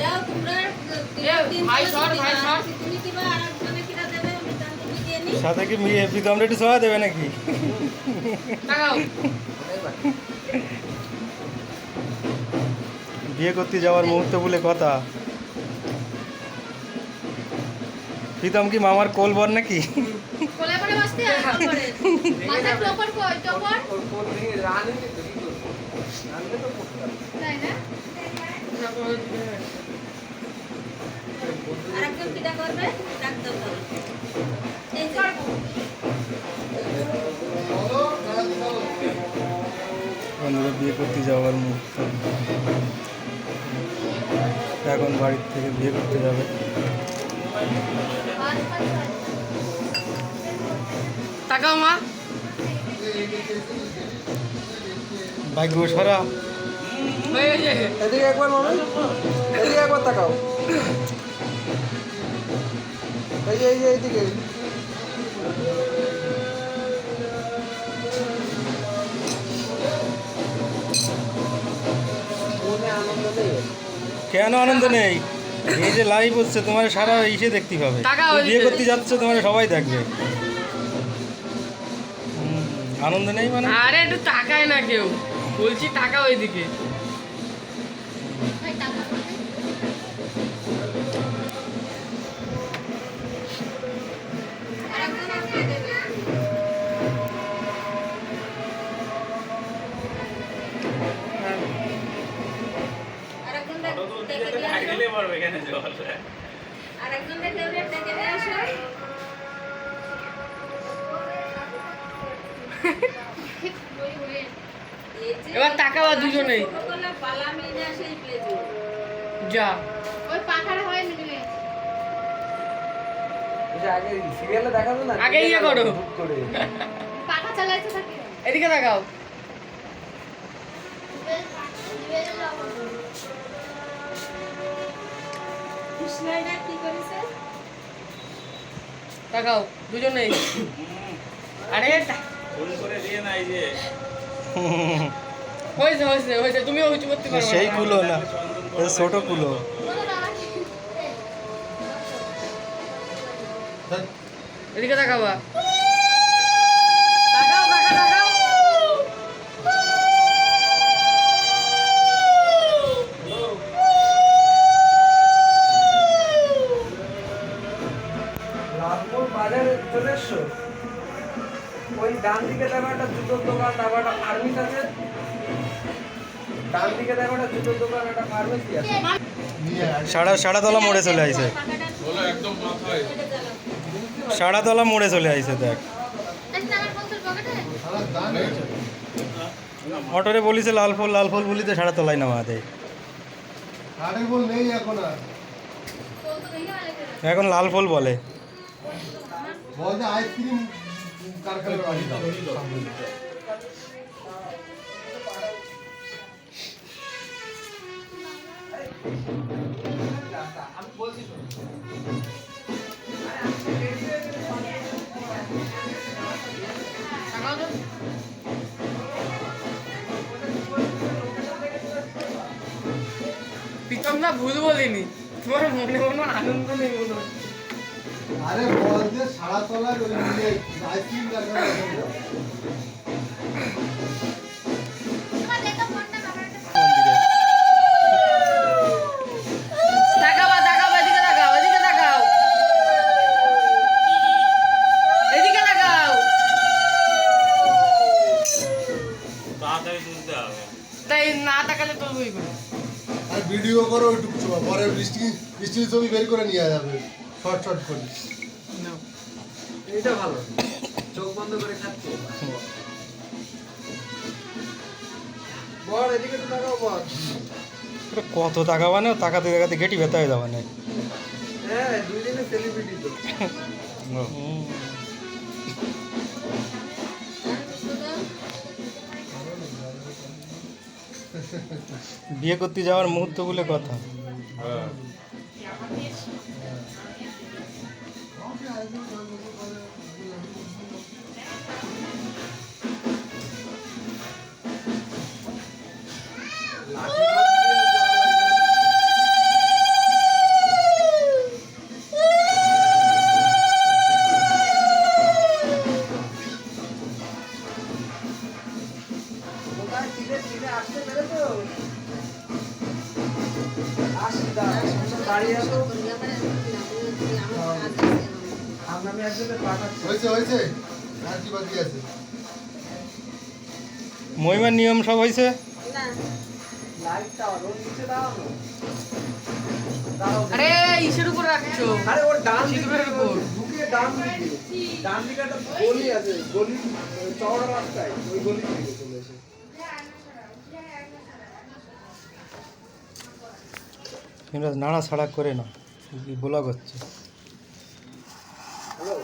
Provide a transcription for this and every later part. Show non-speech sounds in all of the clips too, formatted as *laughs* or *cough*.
দাও তোমরা ভাই সর, ভাই সর। তুমি কিবা আরেকজনে কিরা দেবে? সাথে কি মেয়ে প্রীতম একটু সোয়া দেবে নাকি? বিয়ে করতে যাওয়ার মুহূর্ত বলে কথা। প্রীতম কি মামার নাকি? কোলে করে বসতে? আর করে? মাথা টপর কই? টপর তাই না? আরেকজন কিটা করবে ডাক দাও এই বন্ধুরা বিয়ে করতে যাওয়ার মুহূর্ত। এখন বাড়ির থেকে বিয়ে করতে যাবে। তাকাও মা। ভাগ্য সারা। এদিকে একবার মামা। এদিকে একবার তাকাও। এই যে এই যে এইদিকে। আনন্দ কেন আনন্দ নেই? এই যে লাইভ হচ্ছে তোমার সারা ইসে দেখতে পাবে। বিয়ে করতে যাচ্ছ তোমার সবাই দেখবে। আনন্দ নেই মানে? আরে একটু তাকায় না কেউ। বলছি টাকা ওইদিকে আসো। এই যে এবার দুজনেই। যা। ওই পাখাটা হয় মিলে আগে সিরিয়ালে না? আগে ইয়ে করো। পাখা চালাইতে থাকে। এদিকে তাকাও কৃষ্ণাইডা কি করেছে তাকাও দুজনেই। আরে হয়েছে হয়েছে হয়েছে তুমিও কিছু করতে পারো সেই। কুলো না ছোট কুলো। এদিকে তাকাবা। ডান দিকে দেখো একটা জুতোর দোকান একটা ফার্মেসি আছে। সাড়া সাড়াতলা মোড়ে চলে আইছে। সাড়াতলা মোড়ে চলে আইছে দেখ। অটোরে বলিছে লাল ফুল লাল ফুল বলিতে সাড়াতলায় নামা দেয় হাটের বল নেই এখন লাল ফুল বলে। আইসক্রিম প্রীতম না ভুল বলিনি তোমার মনে মনে আনন্দ নেই মনে। আরে বল যে সারা তলায় আইসক্রিম বৃষ্টি বৃষ্টির ছবি বের করে নিয়ে যাবে শর্ট শর্ট করে। এইটা ভালো। চোখ বন্ধ করে খাচ্ছে? বল এদিকে তো তাকাও বল। কত টাকা মানে? টাকাতে টাকাতে গেটি ব্যথা হয়ে যাবে না হ্যাঁ দুই দিনে সেলিব্রিটি তো। বিয়ে করতে যাওয়ার মুহূর্ত বলে কথা। Uh, আসি দাঁড়িয়ে আছো? ব্যাপারে আমার কাজ আছে আমরা আমি একজনের পাঠাচ্ছি। হয়েছে হয়েছে। আর কি বাকি আছে। মহিমার নিয়ম সব হয়েছে? আরে ইসের উপর রাখছো। আরে ওর উপর। ডান দিকে। ডান দিকে একটা গলি আছে গলি চওড়া রাস্তায় ওই গলি থেকে এসে নাড়া ছাড়া করে না বলা হচ্ছে। হ্যালো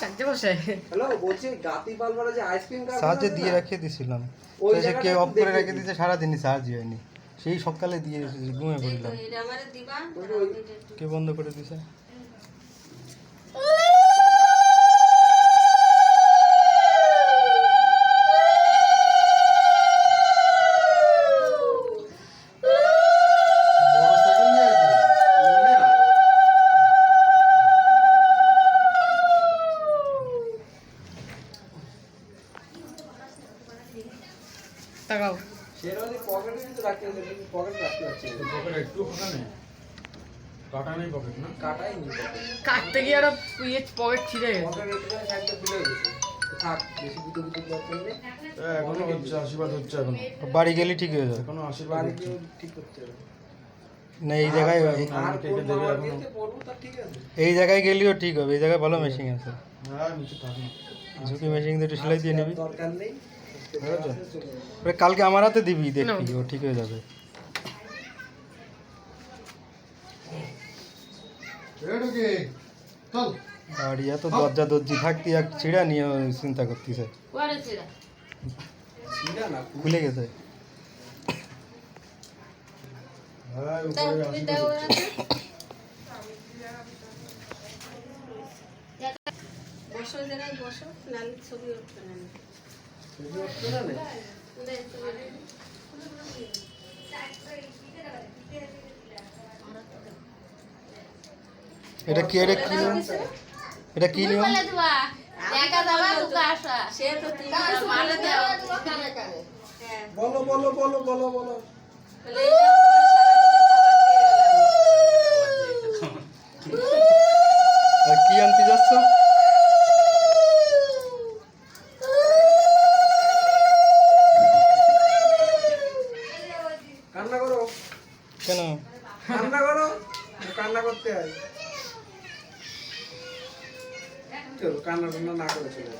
চারটে বসে। হ্যালো বলছি গাতি পালবারে যে আইসক্রিম চার্জে দিয়ে রাখিয়ে দিছিলাম। সে কে অফ করে দেখে রেখে দিয়েছে সারাদিনই চার্জ হয়নি। সেই সকালে দিয়ে ঘুমিয়ে পড়লাম। এটা আমারে দিবা কে বন্ধ করে দিছে বড় সাইকেল নিয়ে আসবে তাকাও সেরকম পকেটে কিন্তু রাখতে হবে পকেটে রাখতে পারছি না। কাটাই নি পকেট কাটতে গিয়ে একটা ইয়ে পকেট ছিঁড়ে গেছে। পকেট একটু সাইডটা খুলে গেছে। থাক বেশি গুটো গুটো দরকার নেই এখনও হচ্ছে আশীর্বাদ হচ্ছে এখনও। বাড়ি গেলে ঠিক হয়ে যাবে। এখনও আশীর্বাদ ঠিক করতে হবে। না এই জায়গায় আছে এই জায়গায় গেলেও ঠিক হবে এই জায়গায় ভালো মেশিন আছে। হ্যাঁ নিচে থাক না ঝুঁকি মেশিন দিয়ে একটু সেলাই দিয়ে নিবি। কালকে আমার হাতে দিবি দেখবি ও ঠিক হয়ে যাবে এটুকি চল আর ইয়া তো দরজা দরজি থাকতি এক ছিঁড়া নিয়ে চিন্তা করতেছে খুলে গেছে। হ্যাঁ। বসো জায়গায় বসো নালে ছবি উঠবে না। ছবি উঠছে না এটা কি এটা কি এটা কি নিয়ম? সে তো তুমি মালে দাও বলো বলো বলো বলো বলো। কি আনতে যাচ্ছ? কান্না টান্না না করে চলে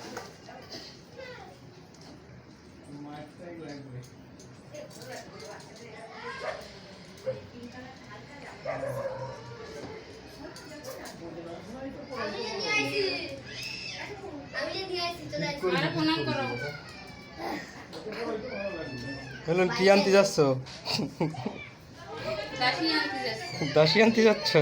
করো বলুন কি আনতে যাচ্ছ? দাসি আনতে যাচ্ছি।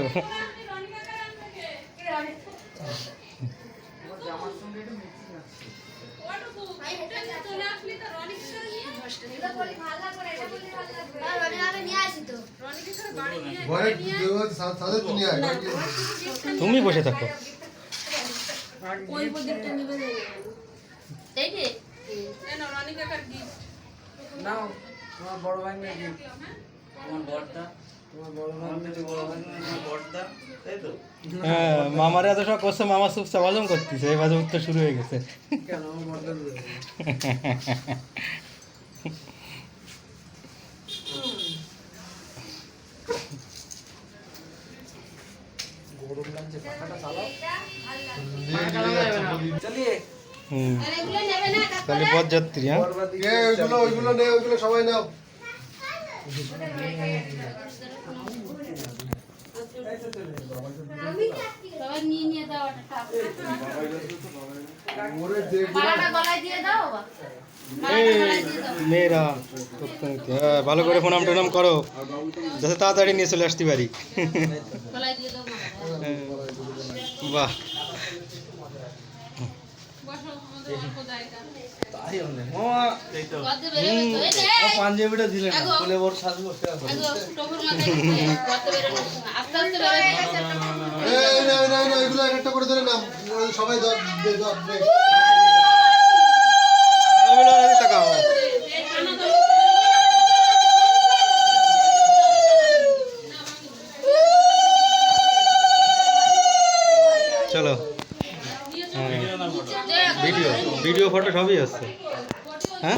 তুমি বসে থাকো। তোমার বড় ভাই তোমার বড়টা তোমার বড় হ্যাঁ মামারে এত সব করছে মামা চুপচাপ হজম করতেছে এই বাজে উত্তর শুরু হয়ে গেছে। কেন *laughs* আমার বড়টা দিবে? গরম লাগছে পাখাটা চালাও। চলিয়ে। হুম। তাহলে পদযাত্রী হ্যাঁ? ওইগুলো ওইগুলো নে ওইগুলো সবাই নাও। মেয়েরা হ্যাঁ ভালো করে প্রণাম টনাম করো। যাতে তাড়াতাড়ি নিয়ে চলে আসতে পারি গলায় দিয়ে দাও মালাটা হ্যাঁ, বাহ। বসো আমাদের অল্প জায়গা মামা কত বেরোবে তো। পাঞ্জাবিটা দিলে না। আগো। বলে ওর সাজ বসতে হবে। আগো টপুর মাথায় দিতে কত বেরোনো আস্তে আস্তে বেরোবে এই না না না এগুলো একটা করে ধরে নাম সবাই দাও দে দাও দে। তাকাও চলো হ্যাঁ যে ভিডিও ভিডিও ফটো সবই আছে। হ্যাঁ?